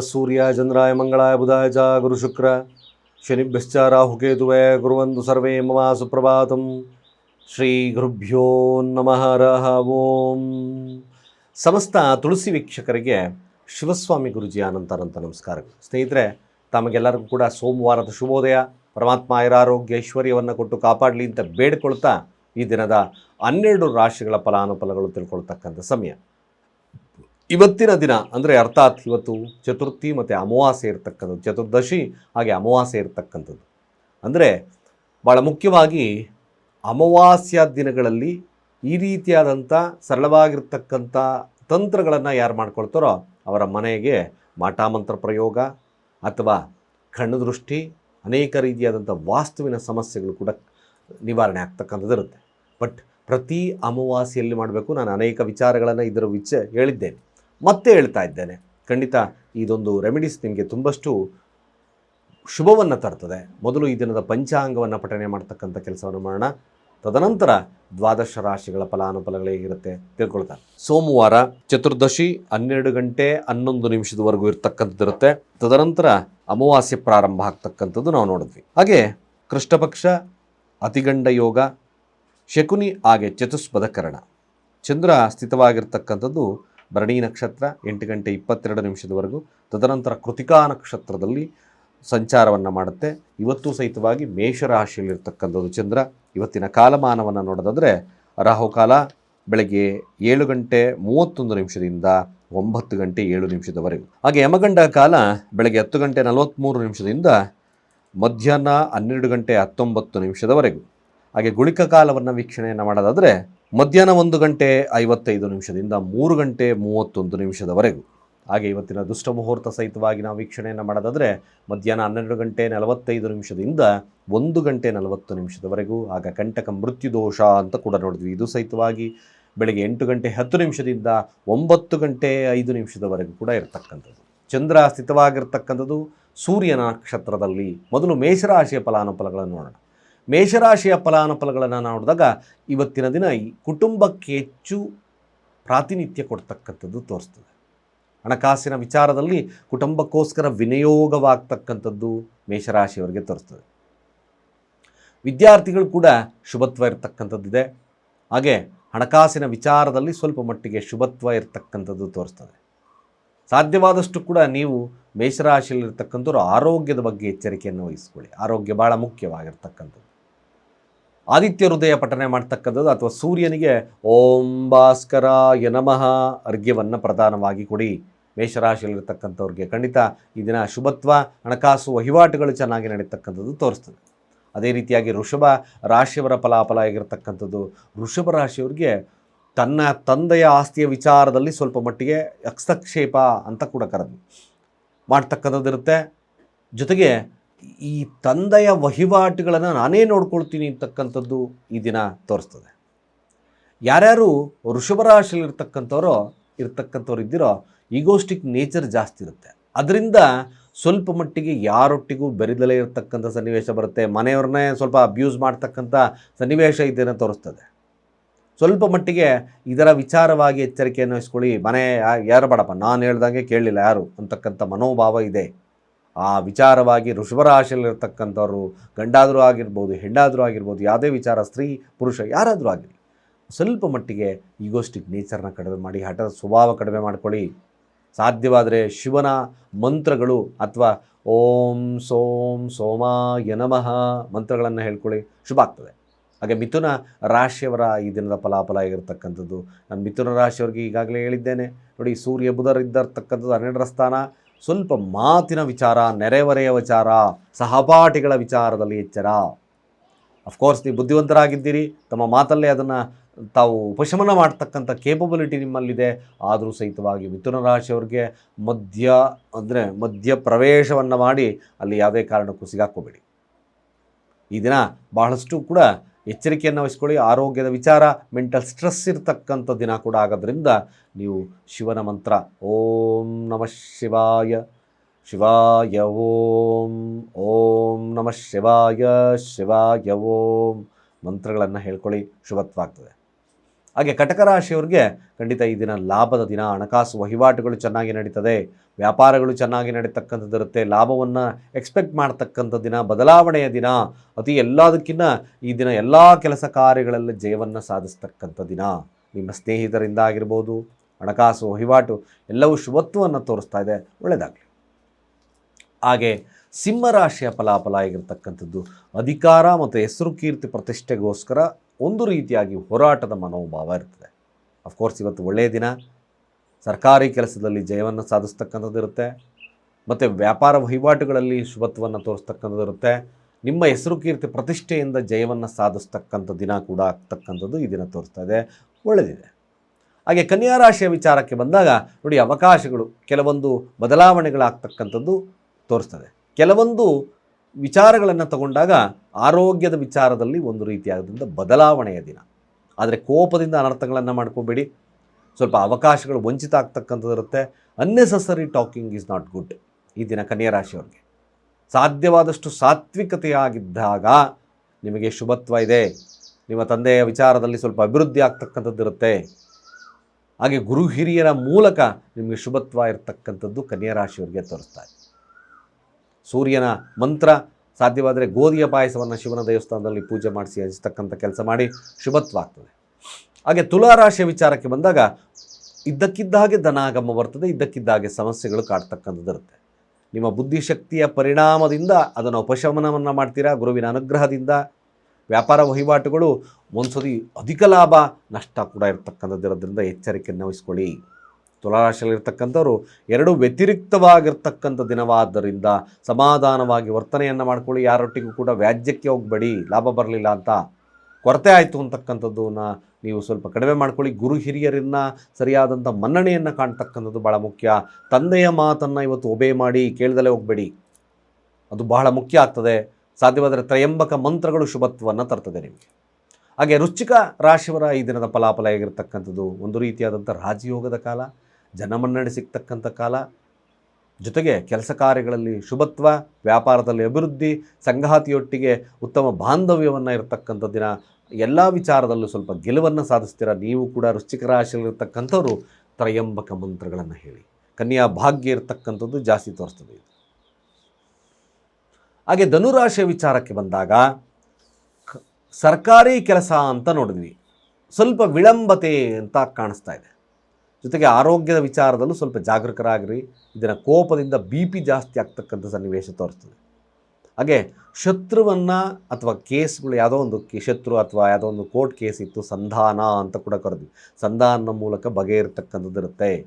ಸೂರ್ಯ ಚಂದ್ರಾಯ ಮಂಗಳಾಯ ಬುಧಾಯ ಚ ಗುರು ಶುಕ್ರ. ಶನಿಭ್ಯಶ್ಚ ರಾಹುಕೇತುವೆ ಗುರುವಂದು ಸರ್ವೇ ಮಮ ಸುಪ್ರಭಾತಂ. ಶ್ರೀ ಗುರುಭ್ಯೋ ನಮಃ ರಹ ಓಂ. ಸಮಸ್ತ ತುಳಸಿ ವೀಕ್ಷಕರಿಗೆ ಶಿವಸ್ವಾಮಿ ಗುರುಜಿ ಅನಂತಾನಂತ ನಮಸ್ಕಾರಗಳು. ಸ್ನೇಹಿತರೆ, ತಮಗೆಲ್ಲರಿಗೂ ಕೂಡ ಸೋಮವಾರದ ಶುಭೋದಯ. ಪರಮಾತ್ಮ ಐರಾರೋಗ್ಯ ಐಶ್ವರ್ಯವನ್ನು ಕೊಟ್ಟು ಕಾಪಾಡಲಿ ಅಂತ ಬೇಡಿಕೊಳ್ತಾ ಈ ದಿನದ ಹನ್ನೆರಡು ರಾಶಿಗಳ ಫಲಾನುಫಲಗಳು ತಿಳ್ಕೊಳ್ತಕ್ಕಂಥ ಸಮಯ. ಇವತ್ತಿನ ದಿನ ಅಂದರೆ ಅರ್ಥಾತ್ ಇವತ್ತು ಚತುರ್ಥಿ ಮತ್ತು ಅಮಾವಾಸ್ಯೆ ಇರತಕ್ಕಂಥದ್ದು, ಚತುರ್ದಶಿ ಹಾಗೆ ಅಮಾವಾಸ್ಯೆ ಇರತಕ್ಕಂಥದ್ದು. ಅಂದರೆ ಭಾಳ ಮುಖ್ಯವಾಗಿ ಅಮಾವಾಸ್ಯ ದಿನಗಳಲ್ಲಿ ಈ ರೀತಿಯಾದಂಥ ಸರಳವಾಗಿರ್ತಕ್ಕಂಥ ತಂತ್ರಗಳನ್ನು ಯಾರು ಮಾಡ್ಕೊಳ್ತಾರೋ ಅವರ ಮನೆಗೆ ಮಾಟಾಮಂತ್ರ ಪ್ರಯೋಗ ಅಥವಾ ಕಣ್ಣು ದೃಷ್ಟಿ, ಅನೇಕ ರೀತಿಯಾದಂಥ ವಾಸ್ತುವಿನ ಸಮಸ್ಯೆಗಳು ಕೂಡ ನಿವಾರಣೆ ಆಗ್ತಕ್ಕಂಥದ್ದು ಇರುತ್ತೆ. ಬಟ್ ಪ್ರತಿ ಅಮಾವಾಸ್ಯೆಯಲ್ಲಿ ಮಾಡಬೇಕು, ನಾನು ಅನೇಕ ವಿಚಾರಗಳನ್ನು ಇದರ ವಿಚ ಹೇಳಿದ್ದೇನೆ. ಮತ್ತೆ ಹೇಳ್ತಾ ಇದ್ದೇನೆ. ಖಂಡಿತ ಇದೊಂದು ರೆಮಿಡೀಸ್ ನಿಮಗೆ ತುಂಬಷ್ಟು ಶುಭವನ್ನು ತರ್ತದೆ. ಮೊದಲು ಈ ದಿನದ ಪಂಚಾಂಗವನ್ನು ಪಠನೆ ಮಾಡ್ತಕ್ಕಂಥ ಕೆಲಸವನ್ನು ಮಾಡೋಣ. ತದನಂತರ ದ್ವಾದಶ ರಾಶಿಗಳ ಫಲಾನುಫಲಗಳು ಹೇಗಿರುತ್ತೆ ತಿಳ್ಕೊಳ್ತಾರೆ ಸೋಮವಾರ ಚತುರ್ದಶಿ ಹನ್ನೆರಡು ಗಂಟೆ ಹನ್ನೊಂದು ನಿಮಿಷದವರೆಗೂ ಇರತಕ್ಕಂಥದ್ದಿರುತ್ತೆ ತದನಂತರ ಅಮಾವಾಸ್ಯೆ ಪ್ರಾರಂಭ ಆಗ್ತಕ್ಕಂಥದ್ದು ನಾವು ನೋಡಿದ್ವಿ. ಹಾಗೆ ಕೃಷ್ಣಪಕ್ಷ ಅತಿಗಂಡ ಯೋಗ, ಶಕುನಿ ಹಾಗೆ ಚತುಷ್ಪದ ಕರಣ. ಚಂದ್ರ ಸ್ಥಿತವಾಗಿರ್ತಕ್ಕಂಥದ್ದು ಭರಣಿ ನಕ್ಷತ್ರ ಎಂಟು ಗಂಟೆ ಇಪ್ಪತ್ತೆರಡು ನಿಮಿಷದವರೆಗೂ, ತದನಂತರ ಕೃತಿಕಾ ನಕ್ಷತ್ರದಲ್ಲಿ ಸಂಚಾರವನ್ನು ಮಾಡುತ್ತೆ. ಇವತ್ತು ಸಹಿತವಾಗಿ ಮೇಷರಾಶಿಯಲ್ಲಿರ್ತಕ್ಕಂಥದ್ದು ಚಂದ್ರ, ಇವತ್ತಿನ ಕಾಲಮಾನವನ್ನು ನೋಡೋದಾದರೆ ರಾಹುಕಾಲ ಬೆಳಗ್ಗೆ ಏಳು ಗಂಟೆ ಮೂವತ್ತೊಂದು ನಿಮಿಷದಿಂದ ಒಂಬತ್ತು ಗಂಟೆ ಏಳು ನಿಮಿಷದವರೆಗೂ. ಹಾಗೆ ಯಮಗಂಡ ಕಾಲ ಬೆಳಗ್ಗೆ ಹತ್ತು ಗಂಟೆ ನಲವತ್ತ್ಮೂರು ನಿಮಿಷದಿಂದ ಮಧ್ಯಾಹ್ನ ಹನ್ನೆರಡು ಗಂಟೆ ಹತ್ತೊಂಬತ್ತು ನಿಮಿಷದವರೆಗೂ. ಹಾಗೆ ಗುಳಿಕ ಕಾಲವನ್ನು ವೀಕ್ಷಣೆಯನ್ನು ಮಾಡೋದಾದರೆ ಮಧ್ಯಾಹ್ನ ಒಂದು ಗಂಟೆ ಐವತ್ತೈದು ನಿಮಿಷದಿಂದ ಮೂರು ಗಂಟೆ ಮೂವತ್ತೊಂದು ನಿಮಿಷದವರೆಗೂ. ಹಾಗೆ ಇವತ್ತಿನ ದುಷ್ಟ ಮುಹೂರ್ತ ಸಹಿತವಾಗಿ ನಾವು ವೀಕ್ಷಣೆಯನ್ನು ಮಾಡೋದಾದರೆ ಮಧ್ಯಾಹ್ನ ಹನ್ನೆರಡು ಗಂಟೆ ನಲವತ್ತೈದು ನಿಮಿಷದಿಂದ ಒಂದು ಗಂಟೆ ನಲವತ್ತು ನಿಮಿಷದವರೆಗೂ, ಆಗ ಕಂಟಕ ಮೃತ್ಯು ದೋಷ ಅಂತ ಕೂಡ ನೋಡಿದ್ವಿ. ಇದು ಸಹಿತವಾಗಿ ಬೆಳಗ್ಗೆ ಎಂಟು ಗಂಟೆ ಹತ್ತು ನಿಮಿಷದಿಂದ ಒಂಬತ್ತು ಗಂಟೆ ಐದು ನಿಮಿಷದವರೆಗೂ ಕೂಡ ಇರತಕ್ಕಂಥದ್ದು. ಚಂದ್ರ ಸ್ಥಿತವಾಗಿರ್ತಕ್ಕಂಥದ್ದು ಸೂರ್ಯನ ನಕ್ಷತ್ರದಲ್ಲಿ. ಮೊದಲು ಮೇಷರಾಶಿಯ ಫಲಾನುಫಲಗಳನ್ನು ನೋಡೋಣ. ಮೇಷರಾಶಿಯ ಫಲಾನುಫಲಗಳನ್ನು ನೋಡಿದಾಗ ಇವತ್ತಿನ ದಿನ ಈ ಕುಟುಂಬಕ್ಕೆ ಹೆಚ್ಚು ಪ್ರಾತಿನಿಧ್ಯ ಕೊಡ್ತಕ್ಕಂಥದ್ದು ತೋರಿಸ್ತದೆ. ಹಣಕಾಸಿನ ವಿಚಾರದಲ್ಲಿ ಕುಟುಂಬಕ್ಕೋಸ್ಕರ ವಿನಿಯೋಗವಾಗ್ತಕ್ಕಂಥದ್ದು ಮೇಷರಾಶಿಯವರಿಗೆ ತೋರಿಸ್ತದೆ. ವಿದ್ಯಾರ್ಥಿಗಳು ಕೂಡ ಶುಭತ್ವ ಇರತಕ್ಕಂಥದ್ದಿದೆ. ಹಾಗೆ ಹಣಕಾಸಿನ ವಿಚಾರದಲ್ಲಿ ಸ್ವಲ್ಪ ಮಟ್ಟಿಗೆ ಶುಭತ್ವ ಇರತಕ್ಕಂಥದ್ದು ತೋರಿಸ್ತದೆ. ಸಾಧ್ಯವಾದಷ್ಟು ಕೂಡ ನೀವು ಮೇಷರಾಶಿಯಲ್ಲಿರ್ತಕ್ಕಂಥವ್ರು ಆರೋಗ್ಯದ ಬಗ್ಗೆ ಎಚ್ಚರಿಕೆಯನ್ನು ವಹಿಸ್ಕೊಳ್ಳಿ. ಆರೋಗ್ಯ ಭಾಳ ಮುಖ್ಯವಾಗಿರ್ತಕ್ಕಂಥದ್ದು. ಆದಿತ್ಯ ಹೃದಯ ಪಠನೆ ಮಾಡ್ತಕ್ಕಂಥದ್ದು ಅಥವಾ ಸೂರ್ಯನಿಗೆ ಓಂ ಭಾಸ್ಕರ ಯನಮಃ ಅರ್ಘ್ಯವನ್ನು ಪ್ರಧಾನವಾಗಿ ಕೊಡಿ. ಮೇಷರಾಶಿಯಲ್ಲಿರ್ತಕ್ಕಂಥವ್ರಿಗೆ ಖಂಡಿತ ಈ ದಿನ ಶುಭತ್ವ, ಹಣಕಾಸು ವಹಿವಾಟುಗಳು ಚೆನ್ನಾಗಿ ನಡೀತಕ್ಕಂಥದ್ದು ತೋರಿಸ್ತದೆ. ಅದೇ ರೀತಿಯಾಗಿ ಋಷಭ ರಾಶಿಯವರ ಫಲಾಫಲ ಆಗಿರತಕ್ಕಂಥದ್ದು ಋಷಭ ರಾಶಿಯವರಿಗೆ ತನ್ನ ತಂದೆಯ ಆಸ್ತಿಯ ವಿಚಾರದಲ್ಲಿ ಸ್ವಲ್ಪ ಮಟ್ಟಿಗೆ ಹಸ್ತಕ್ಷೇಪ ಅಂತ ಕೂಡ ಕರೆದು ಮಾಡ್ತಕ್ಕಂಥದ್ದಿರುತ್ತೆ. ಜೊತೆಗೆ ಈ ತಂದೆಯ ವಹಿವಾಟುಗಳನ್ನು ನಾನೇ ನೋಡ್ಕೊಳ್ತೀನಿ ಅಂತಕ್ಕಂಥದ್ದು ಈ ದಿನ ತೋರಿಸ್ತದೆ. ಯಾರ್ಯಾರು ವೃಷಭ ರಾಶಿಯಲ್ಲಿರ್ತಕ್ಕಂಥವ್ರು, ಇರ್ತಕ್ಕಂಥವ್ರು ಇದ್ದೀರೋ ಈಗೋಸ್ಟಿಕ್ ನೇಚರ್ ಜಾಸ್ತಿ ಇರುತ್ತೆ. ಅದರಿಂದ ಸ್ವಲ್ಪ ಮಟ್ಟಿಗೆ ಯಾರೊಟ್ಟಿಗೂ ಬೆರೆದಲೇ ಇರತಕ್ಕಂಥ ಸನ್ನಿವೇಶ ಬರುತ್ತೆ. ಮನೆಯವ್ರನ್ನೇ ಸ್ವಲ್ಪ ಅಬ್ಯೂಸ್ ಮಾಡ್ತಕ್ಕಂಥ ಸನ್ನಿವೇಶ ಇದನ್ನು ತೋರಿಸ್ತದೆ. ಸ್ವಲ್ಪ ಮಟ್ಟಿಗೆ ಇದರ ವಿಚಾರವಾಗಿ ಎಚ್ಚರಿಕೆಯನ್ನು ವಹಿಸ್ಕೊಳ್ಳಿ ಮನೆ ಯಾರು ಬೇಡಪ್ಪ, ನಾನು ಹೇಳ್ದಂಗೆ ಕೇಳಲಿಲ್ಲ ಯಾರು ಅಂತಕ್ಕಂಥ ಮನೋಭಾವ ಇದೆ. ಆ ವಿಚಾರವಾಗಿ ವೃಷಭರಾಶಿಯಲ್ಲಿರ್ತಕ್ಕಂಥವ್ರು ಗಂಡಾದರೂ ಆಗಿರ್ಬೋದು, ಹೆಣ್ಣಾದರೂ ಆಗಿರ್ಬೋದು, ಯಾವುದೇ ವಿಚಾರ ಸ್ತ್ರೀ, ಪುರುಷ ಯಾರಾದರೂ ಆಗಿರಲಿ, ಸ್ವಲ್ಪ ಮಟ್ಟಿಗೆ ಈಗೋಸ್ಟಿಕ್ ನೇಚರ್ನ ಕಡಿಮೆ ಮಾಡಿ, ಹಠದ ಸ್ವಭಾವ ಕಡಿಮೆ ಮಾಡ್ಕೊಳ್ಳಿ. ಸಾಧ್ಯವಾದರೆ ಶಿವನ ಮಂತ್ರಗಳು ಅಥವಾ ಓಂ ಸೋಂ ಸೋಮಾಯ ನಮಃ ಮಂತ್ರಗಳನ್ನು ಹೇಳ್ಕೊಳ್ಳಿ, ಶುಭ ಆಗ್ತದೆ. ಹಾಗೆ ಮಿಥುನ ರಾಶಿಯವರ ಈ ದಿನದ ಫಲಾಫಲ ಆಗಿರ್ತಕ್ಕಂಥದ್ದು. ನಾನು ಮಿಥುನ ರಾಶಿಯವರಿಗೆ ಈಗಾಗಲೇ ಹೇಳಿದ್ದೇನೆ. ನೋಡಿ, ಸೂರ್ಯ, ಬುಧರಿದ್ದರ್ತಕ್ಕಂಥದ್ದು ಹನ್ನೆರಡರ ಸ್ಥಾನ. ಸ್ವಲ್ಪ ಮಾತಿನ ವಿಚಾರ, ನೆರೆಹೊರೆಯ ವಿಚಾರ, ಸಹಪಾಠಿಗಳ ವಿಚಾರದಲ್ಲಿ ಎಚ್ಚರ. ಅಫ್ಕೋರ್ಸ್ ನೀವು ಬುದ್ಧಿವಂತರಾಗಿದ್ದೀರಿ. ತಮ್ಮ ಮಾತಲ್ಲೇ ಅದನ್ನು ತಾವು ಉಪಶಮನ ಮಾಡ್ತಕ್ಕಂಥ ಕೇಪಬಿಲಿಟಿ ನಿಮ್ಮಲ್ಲಿದೆ. ಆದರೂ ಸಹಿತವಾಗಿ ಮಿಥುನ ರಾಶಿಯವ್ರಿಗೆ ಮಧ್ಯ, ಅಂದರೆ ಮಧ್ಯ ಪ್ರವೇಶವನ್ನು ಮಾಡಿ ಅಲ್ಲಿ ಯಾವುದೇ ಕಾರಣಕ್ಕೂ ಸಿಗಾಕೋಬೇಡಿ ಈ ದಿನ ಬಹಳಷ್ಟು ಕೂಡ ಎಚ್ಚರಿಕೆಯನ್ನು ವಹಿಸ್ಕೊಳ್ಳಿ, ಆರೋಗ್ಯದ ವಿಚಾರ ಮೆಂಟಲ್ ಸ್ಟ್ರೆಸ್ ಇರತಕ್ಕಂಥ ದಿನ ಕೂಡ ಆಗೋದ್ರಿಂದ ನೀವು ಶಿವನ ಮಂತ್ರ, ಓಂ ನಮಃ ಶಿವಾಯ ಶಿವಾಯ ಓಂ ಓಂ ನಮಃ ಶಿವಾಯ ಶಿವಾಯ ಓಂ ಮಂತ್ರಗಳನ್ನು ಹೇಳ್ಕೊಳ್ಳಿ ಶುಭತ್ವ ಆಗ್ತದೆ ಹಾಗೆ ಕಟಕ ರಾಶಿಯವರಿಗೆ ಖಂಡಿತ ಈ ದಿನ ಲಾಭದ ದಿನ, ಹಣಕಾಸು ವಹಿವಾಟುಗಳು ಚೆನ್ನಾಗಿ ನಡೀತದೆ, ವ್ಯಾಪಾರಗಳು ಚೆನ್ನಾಗಿ ನಡೀತಕ್ಕಂಥದ್ದು ಇರುತ್ತೆ ಲಾಭವನ್ನು ಎಕ್ಸ್ಪೆಕ್ಟ್ ಮಾಡ್ತಕ್ಕಂಥ ದಿನ, ಬದಲಾವಣೆಯ ದಿನ, ಅತಿ ಎಲ್ಲದಕ್ಕಿಂತ ಈ ದಿನ ಎಲ್ಲ ಕೆಲಸ ಕಾರ್ಯಗಳಲ್ಲಿ ಜಯವನ್ನು ಸಾಧಿಸ್ತಕ್ಕಂಥ ದಿನ. ನಿಮ್ಮ ಸ್ನೇಹಿತರಿಂದ ಆಗಿರ್ಬೋದು, ಹಣಕಾಸು ವಹಿವಾಟು ಎಲ್ಲವೂ ಶುಭತ್ವವನ್ನು ತೋರಿಸ್ತಾ ಇದೆ ಒಳ್ಳೆಯದಾಗಲಿ ಹಾಗೆ ಸಿಂಹರಾಶಿಯ ಫಲಾಫಲ ಆಗಿರ್ತಕ್ಕಂಥದ್ದು ಅಧಿಕಾರ ಮತ್ತು ಹೆಸರು ಕೀರ್ತಿ ಪ್ರತಿಷ್ಠೆಗೋಸ್ಕರ ಒಂದು ರೀತಿಯಾಗಿ ಹೋರಾಟದ ಮನೋಭಾವ ಇರ್ತದೆ. ಅಫ್ಕೋರ್ಸ್ ಇವತ್ತು ಒಳ್ಳೆಯ ದಿನ. ಸರ್ಕಾರಿ ಕೆಲಸದಲ್ಲಿ ಜಯವನ್ನು ಸಾಧಿಸ್ತಕ್ಕಂಥದ್ದು ಇರುತ್ತೆ. ಮತ್ತು ವ್ಯಾಪಾರ ವಹಿವಾಟುಗಳಲ್ಲಿ ಶುಭತ್ವವನ್ನು ತೋರಿಸ್ತಕ್ಕಂಥದ್ದು ಇರುತ್ತೆ. ನಿಮ್ಮ ಹೆಸರು ಕೀರ್ತಿ ಪ್ರತಿಷ್ಠೆಯಿಂದ ಜಯವನ್ನು ಸಾಧಿಸ್ತಕ್ಕಂಥ ದಿನ ಕೂಡ ಆಗ್ತಕ್ಕಂಥದ್ದು ಈ ದಿನ ತೋರಿಸ್ತಾ ಇದೆ. ಒಳ್ಳೆಯದಿದೆ ಹಾಗೆ ಕನ್ಯಾ ರಾಶಿಯ ವಿಚಾರಕ್ಕೆ ಬಂದಾಗ ನೋಡಿ ಅವಕಾಶಗಳು ಕೆಲವೊಂದು ಬದಲಾವಣೆಗಳಾಗ್ತಕ್ಕಂಥದ್ದು ತೋರಿಸ್ತದೆ. ಕೆಲವೊಂದು ವಿಚಾರಗಳನ್ನು ತಗೊಂಡಾಗ ಆರೋಗ್ಯದ ವಿಚಾರದಲ್ಲಿ ಒಂದು ರೀತಿಯಾದಂಥ ಬದಲಾವಣೆಯ ದಿನ. ಆದರೆ ಕೋಪದಿಂದ ಅನರ್ಥಗಳನ್ನು ಮಾಡ್ಕೋಬೇಡಿ. ಸ್ವಲ್ಪ ಅವಕಾಶಗಳು ವಂಚಿತ ಆಗ್ತಕ್ಕಂಥದ್ದು ಇರುತ್ತೆ. Unnecessary talking is not good ಈ ದಿನ ಕನ್ಯಾ ರಾಶಿಯವ್ರಿಗೆ. ಸಾಧ್ಯವಾದಷ್ಟು ಸಾತ್ವಿಕತೆಯಾಗಿದ್ದಾಗ ನಿಮಗೆ ಶುಭತ್ವ ಇದೆ. ನಿಮ್ಮ ತಂದೆಯ ವಿಚಾರದಲ್ಲಿ ಸ್ವಲ್ಪ ಅಭಿವೃದ್ಧಿ ಆಗ್ತಕ್ಕಂಥದ್ದು ಇರುತ್ತೆ. ಹಾಗೆ ಗುರು ಹಿರಿಯರ ಮೂಲಕ ನಿಮಗೆ ಶುಭತ್ವ ಇರತಕ್ಕಂಥದ್ದು ಕನ್ಯಾ ರಾಶಿಯವರಿಗೆ ತೋರಿಸ್ತಾ ಇದೆ. ಸೂರ್ಯನ ಮಂತ್ರ ಸಾಧ್ಯವಾದರೆ ಗೋಧಿಯ ಪಾಯಸವನ್ನು ಶಿವನ ದೇವಸ್ಥಾನದಲ್ಲಿ ಪೂಜೆ ಮಾಡಿಸಿ ಹಂಚತಕ್ಕಂಥ ಕೆಲಸ ಮಾಡಿ ಶುಭತ್ವ ಆಗ್ತದೆ ಹಾಗೆ ತುಲಾರಾಶಿಯ ವಿಚಾರಕ್ಕೆ ಬಂದಾಗ ಇದ್ದಕ್ಕಿದ್ದ ಹಾಗೆ ಧನಾಗಮ ಬರ್ತದೆ, ಇದ್ದಕ್ಕಿದ್ದ ಹಾಗೆ ಸಮಸ್ಯೆಗಳು ಕಾಡ್ತಕ್ಕಂಥದ್ದಿರುತ್ತೆ ನಿಮ್ಮ ಬುದ್ಧಿಶಕ್ತಿಯ ಪರಿಣಾಮದಿಂದ ಅದನ್ನು ಉಪಶಮನವನ್ನು ಮಾಡ್ತೀರಾ? ಗುರುವಿನ ಅನುಗ್ರಹದಿಂದ. ವ್ಯಾಪಾರ ವಹಿವಾಟುಗಳು, ಒಂದ್ಸತಿ ಅಧಿಕ ಲಾಭ, ನಷ್ಟ ಕೂಡ ಇರತಕ್ಕಂಥದ್ದಿರೋದ್ರಿಂದ ಎಚ್ಚರಿಕೆಯನ್ನು ವಹಿಸ್ಕೊಳ್ಳಿ ತುಲಾರಾಶಿಯಲ್ಲಿರ್ತಕ್ಕಂಥವ್ರು ಎರಡು ವ್ಯತಿರಿಕ್ತವಾಗಿರ್ತಕ್ಕಂಥ ದಿನವಾದ್ದರಿಂದ ಸಮಾಧಾನವಾಗಿ ವರ್ತನೆಯನ್ನು ಮಾಡ್ಕೊಳ್ಳಿ. ಯಾರೊಟ್ಟಿಗೂ ಕೂಡ ವ್ಯಾಜ್ಯಕ್ಕೆ ಹೋಗಬೇಡಿ, ಲಾಭ ಬರಲಿಲ್ಲ ಅಂತ ಕೊರತೆ ಆಯಿತು ಅಂತಕ್ಕಂಥದ್ದನ್ನು ನೀವು ಸ್ವಲ್ಪ ಕಡಿಮೆ ಮಾಡ್ಕೊಳ್ಳಿ. ಗುರು ಹಿರಿಯರನ್ನ ಸರಿಯಾದಂಥ ಮನ್ನಣೆಯನ್ನು ಕಾಣ್ತಕ್ಕಂಥದ್ದು ಭಾಳ ಮುಖ್ಯ. ತಂದೆಯ ಮಾತನ್ನು ಇವತ್ತು ಒಬೆ ಮಾಡಿ ಕೇಳ್ದಲೇ ಹೋಗಬೇಡಿ. ಅದು ಬಹಳ ಮುಖ್ಯ ಆಗ್ತದೆ. ಸಾಧ್ಯವಾದರೆ ತ್ರಯಂಬಕ ಮಂತ್ರಗಳು ಶುಭತ್ವವನ್ನು ತರ್ತದೆ ನಿಮಗೆ. ಹಾಗೆ ರುಚಿಕ ರಾಶಿಯವರ ಈ ದಿನದ ಫಲಾಫಲ ಆಗಿರ್ತಕ್ಕಂಥದ್ದು ಒಂದು ರೀತಿಯಾದಂಥ ರಾಜಯೋಗದ ಕಾಲ ಜನಮನ್ನಣೆ ಸಿಗ್ತಕ್ಕಂಥ ಕಾಲ. ಜೊತೆಗೆ ಕೆಲಸ ಕಾರ್ಯಗಳಲ್ಲಿ ಶುಭತ್ವ, ವ್ಯಾಪಾರದಲ್ಲಿ ಅಭಿವೃದ್ಧಿ, ಸಂಗಾತಿಯೊಟ್ಟಿಗೆ ಉತ್ತಮ ಬಾಂಧವ್ಯವನ್ನು ಇರತಕ್ಕಂಥ ದಿನ. ಎಲ್ಲ ವಿಚಾರದಲ್ಲೂ ಸ್ವಲ್ಪ ಗೆಲುವನ್ನು ಸಾಧಿಸ್ತೀರ? ನೀವು ಕೂಡ ವೃಶ್ಚಿಕ ರಾಶಿಯಲ್ಲಿರ್ತಕ್ಕಂಥವ್ರು ತ್ರಯಂಬಕ ಮಂತ್ರಗಳನ್ನು ಹೇಳಿ. ಕನ್ಯಾ ಭಾಗ್ಯ ಇರತಕ್ಕಂಥದ್ದು ಜಾಸ್ತಿ ತೋರಿಸ್ತದೆ ಇದು. ಹಾಗೆ ಧನುರಾಶಿಯ ವಿಚಾರಕ್ಕೆ ಬಂದಾಗ ಸರ್ಕಾರಿ ಕೆಲಸ ಅಂತ ನೋಡಿದ್ವಿ ಸ್ವಲ್ಪ ವಿಳಂಬತೆ ಅಂತ ಕಾಣಿಸ್ತಾ ಇದೆ. ಜೊತೆಗೆ ಆರೋಗ್ಯದ ವಿಚಾರದಲ್ಲೂ ಸ್ವಲ್ಪ ಜಾಗರೂಕರಾಗಿರಿ. ಇದರ ಕೋಪದಿಂದ ಬಿ ಪಿ ಜಾಸ್ತಿ ಆಗ್ತಕ್ಕಂಥ ಸನ್ನಿವೇಶ ತೋರಿಸ್ತದೆ. ಹಾಗೆ ಶತ್ರುವನ್ನು ಅಥವಾ ಕೇಸ್ಗಳು ಯಾವುದೋ ಒಂದು ಶತ್ರು ಅಥವಾ ಯಾವುದೋ ಒಂದು ಕೋರ್ಟ್ ಕೇಸ್ ಇತ್ತು, ಸಂಧಾನ ಅಂತ ಕೂಡ ಕರೆದ್ವಿ. ಸಂಧಾನ ಮೂಲಕ ಬಗೆಹರಿತಕ್ಕಂಥದ್ದು ಇರುತ್ತೆ.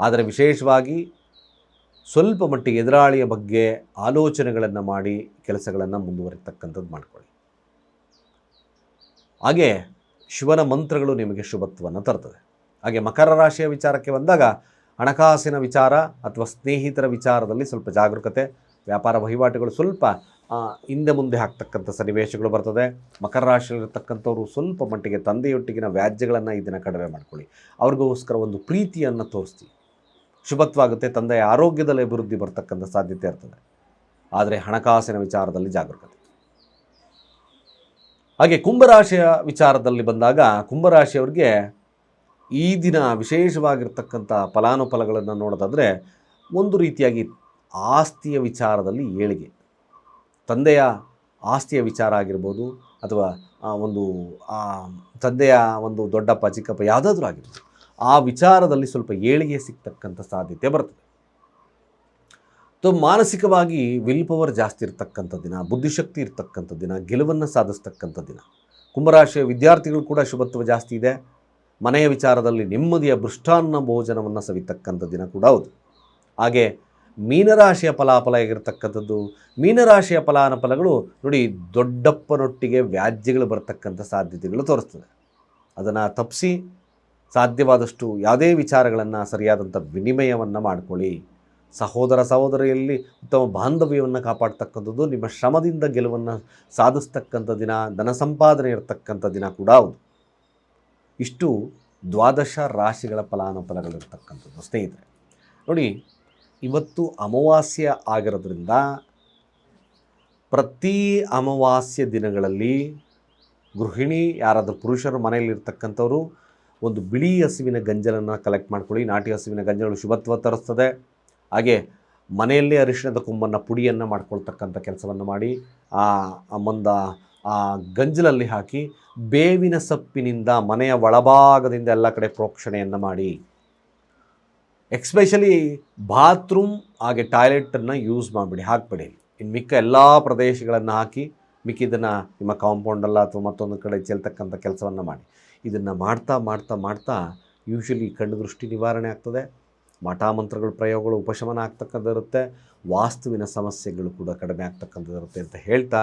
ಆದರೆ ವಿಶೇಷವಾಗಿ ಸ್ವಲ್ಪ ಮಟ್ಟಿಗೆ ಎದುರಾಳಿಯ ಬಗ್ಗೆ ಆಲೋಚನೆಗಳನ್ನು ಮಾಡಿ ಕೆಲಸಗಳನ್ನು ಮುಂದುವರಿತಕ್ಕಂಥದ್ದು ಮಾಡಿಕೊಳ್ಳಿ. ಹಾಗೆ ಶಿವನ ಮಂತ್ರಗಳು ನಿಮಗೆ ಶುಭತ್ವವನ್ನು ತರ್ತದೆ. ಹಾಗೆ ಮಕರ ರಾಶಿಯ ವಿಚಾರಕ್ಕೆ ಬಂದಾಗ ಹಣಕಾಸಿನ ವಿಚಾರ ಅಥವಾ ಸ್ನೇಹಿತರ ವಿಚಾರದಲ್ಲಿ ಸ್ವಲ್ಪ ಜಾಗರೂಕತೆ, ವ್ಯಾಪಾರ ವಹಿವಾಟುಗಳು ಸ್ವಲ್ಪ ಹಿಂದೆ ಮುಂದೆ ಹಾಕ್ತಕ್ಕಂಥ ಸನ್ನಿವೇಶಗಳು ಬರ್ತದೆ. ಮಕರ ರಾಶಿಯಲ್ಲಿರ್ತಕ್ಕಂಥವ್ರು ಸ್ವಲ್ಪ ಮಟ್ಟಿಗೆ ತಂದೆಯೊಟ್ಟಿಗಿನ ವ್ಯಾಜ್ಯಗಳನ್ನು ಈ ದಿನ ಕಡಿಮೆ ಮಾಡ್ಕೊಳ್ಳಿ. ಅವ್ರಿಗೋಸ್ಕರ ಒಂದು ಪ್ರೀತಿಯನ್ನು ಶುಭತ್ವ ಆಗುತ್ತೆ ತಂದೆಯ ಆರೋಗ್ಯದಲ್ಲಿ ಅಭಿವೃದ್ಧಿ ಬರ್ತಕ್ಕಂಥ ಸಾಧ್ಯತೆ ಇರ್ತದೆ. ಆದರೆ ಹಣಕಾಸಿನ ವಿಚಾರದಲ್ಲಿ ಜಾಗರೂಕತೆ. ಹಾಗೆ ಕುಂಭರಾಶಿಯ ವಿಚಾರದಲ್ಲಿ ಬಂದಾಗ ಕುಂಭರಾಶಿಯವರಿಗೆ ಈ ದಿನ ವಿಶೇಷವಾಗಿರ್ತಕ್ಕಂಥ ಫಲಾನುಫಲಗಳನ್ನು ನೋಡೋದಾದರೆ ಒಂದು ರೀತಿಯಾಗಿ ಆಸ್ತಿಯ ವಿಚಾರದಲ್ಲಿ ಏಳಿಗೆ. ತಂದೆಯ ಆಸ್ತಿಯ ವಿಚಾರ ಆಗಿರ್ಬೋದು ಅಥವಾ ಒಂದು ತಂದೆಯ ಒಂದು ದೊಡ್ಡಪ್ಪ, ಚಿಕ್ಕಪ್ಪ ಯಾವುದಾದ್ರೂ ಆಗಿರ್ಬೋದು, ಆ ವಿಚಾರದಲ್ಲಿ ಸ್ವಲ್ಪ ಏಳಿಗೆ ಸಿಗ್ತಕ್ಕಂಥ ಸಾಧ್ಯತೆ ಬರ್ತದೆ. ಸೊ ಮಾನಸಿಕವಾಗಿ ವಿಲ್ ಪವರ್ ಜಾಸ್ತಿ ಇರ್ತಕ್ಕಂಥ ದಿನ, ಬುದ್ಧಿಶಕ್ತಿ ಇರ್ತಕ್ಕಂಥ ದಿನ, ಗೆಲುವನ್ನು ಸಾಧಿಸ್ತಕ್ಕಂಥ ದಿನ. ಕುಂಭರಾಶಿಯ ವಿದ್ಯಾರ್ಥಿಗಳು ಕೂಡ ಶುಭತ್ವ ಜಾಸ್ತಿ ಇದೆ. ಮನೆಯ ವಿಚಾರದಲ್ಲಿ ನೆಮ್ಮದಿಯ ಮೃಷ್ಟಾನ್ನ ಭೋಜನವನ್ನು ಸವಿತಕ್ಕಂಥ ದಿನ ಕೂಡ ಹೌದು. ಹಾಗೆ ಮೀನರಾಶಿಯ ಫಲಾಫಲ ಆಗಿರ್ತಕ್ಕಂಥದ್ದು ಮೀನರಾಶಿಯ ಫಲಾನುಫಲಗಳು ನೋಡಿ ದೊಡ್ಡಪ್ಪನೊಟ್ಟಿಗೆ ವ್ಯಾಜ್ಯಗಳು ಬರ್ತಕ್ಕಂಥ ಸಾಧ್ಯತೆಗಳು ತೋರಿಸ್ತದೆ. ಅದನ್ನು ತಪ್ಪಿಸಿ ಸಾಧ್ಯವಾದಷ್ಟು ಯಾವುದೇ ವಿಚಾರಗಳನ್ನು ಸರಿಯಾದಂಥ ವಿನಿಮಯವನ್ನು ಮಾಡಿಕೊಳ್ಳಿ. ಸಹೋದರ ಸಹೋದರಿಯಲ್ಲಿ ಉತ್ತಮ ಬಾಂಧವ್ಯವನ್ನು ಕಾಪಾಡ್ತಕ್ಕಂಥದ್ದು, ನಿಮ್ಮ ಶ್ರಮದಿಂದ ಗೆಲುವನ್ನು ಸಾಧಿಸ್ತಕ್ಕಂಥ ದಿನ, ಧನ ಸಂಪಾದನೆ ಇರತಕ್ಕಂಥ ದಿನ ಕೂಡ ಹೌದು. ಇಷ್ಟು ದ್ವಾದಶ ರಾಶಿಗಳ ಫಲಾನುಫಲಗಳಿರ್ತಕ್ಕಂಥದ್ದು ಸ್ನೇಹಿತರೆ ನೋಡಿ, ಇವತ್ತು ಅಮಾವಾಸ್ಯ ಆಗಿರೋದ್ರಿಂದ ಪ್ರತಿ ಅಮಾವಾಸ್ಯ ದಿನಗಳಲ್ಲಿ ಗೃಹಿಣಿ, ಯಾರಾದರೂ ಪುರುಷರು ಮನೆಯಲ್ಲಿರ್ತಕ್ಕಂಥವ್ರು ಒಂದು ಬಿಳಿ ಹಸುವಿನ ಗಂಜಲನ್ನು ಕಲೆಕ್ಟ್ ಮಾಡ್ಕೊಳ್ಳಿ. ನಾಟಿ ಹಸುವಿನ ಗಂಜಲು ಶುಭತ್ವ ತರಿಸ್ತದೆ. ಹಾಗೆ ಮನೆಯಲ್ಲೇ ಅರಿಶಿಣದ ಕೊಂಬನ್ನು ಪುಡಿಯನ್ನು ಮಾಡ್ಕೊಳ್ತಕ್ಕಂಥ ಕೆಲಸವನ್ನು ಮಾಡಿ, ಆ ಮುಂದ ಗಂಜಲಲ್ಲಿ ಹಾಕಿ ಬೇವಿನ ಸೊಪ್ಪಿನಿಂದ ಮನೆಯ ಒಳಭಾಗದಿಂದ ಎಲ್ಲ ಕಡೆ ಪ್ರೋಕ್ಷಣೆಯನ್ನು ಮಾಡಿ. ಎಕ್ಸ್ಪೆಷಲಿ ಬಾತ್ರೂಮ್ ಹಾಗೆ ಟಾಯ್ಲೆಟನ್ನು ಯೂಸ್ ಮಾಡಿಬಿಡಿ, ಹಾಕ್ಬಿಡಿ. ಇನ್ನು ಮಿಕ್ಕ ಎಲ್ಲ ಪ್ರದೇಶಗಳನ್ನು ಹಾಕಿ ಮಿಕ್ಕಿದ್ದನ್ನು ನಿಮ್ಮ ಕಾಂಪೌಂಡಲ್ಲ ಅಥವಾ ಮತ್ತೊಂದು ಕಡೆ ಚೆಲ್ತಕ್ಕಂಥ ಕೆಲಸವನ್ನು ಮಾಡಿ. ಇದನ್ನು ಮಾಡ್ತಾ ಮಾಡ್ತಾ ಮಾಡ್ತಾ ಯೂಶ್ವಲಿ ಕಣ್ಣು ದೃಷ್ಟಿ ನಿವಾರಣೆ ಆಗ್ತದೆ. ಮಠ ಮಂತ್ರಗಳ, ಪ್ರಯೋಗಗಳು, ಉಪಶಮನ ಆಗ್ತಕ್ಕಂಥದ್ದು ಇರುತ್ತೆ ವಾಸ್ತುವಿನ ಸಮಸ್ಯೆಗಳು ಕೂಡ ಕಡಿಮೆ ಆಗ್ತಕ್ಕಂಥದ್ದು ಇರುತ್ತೆ ಅಂತ ಹೇಳ್ತಾ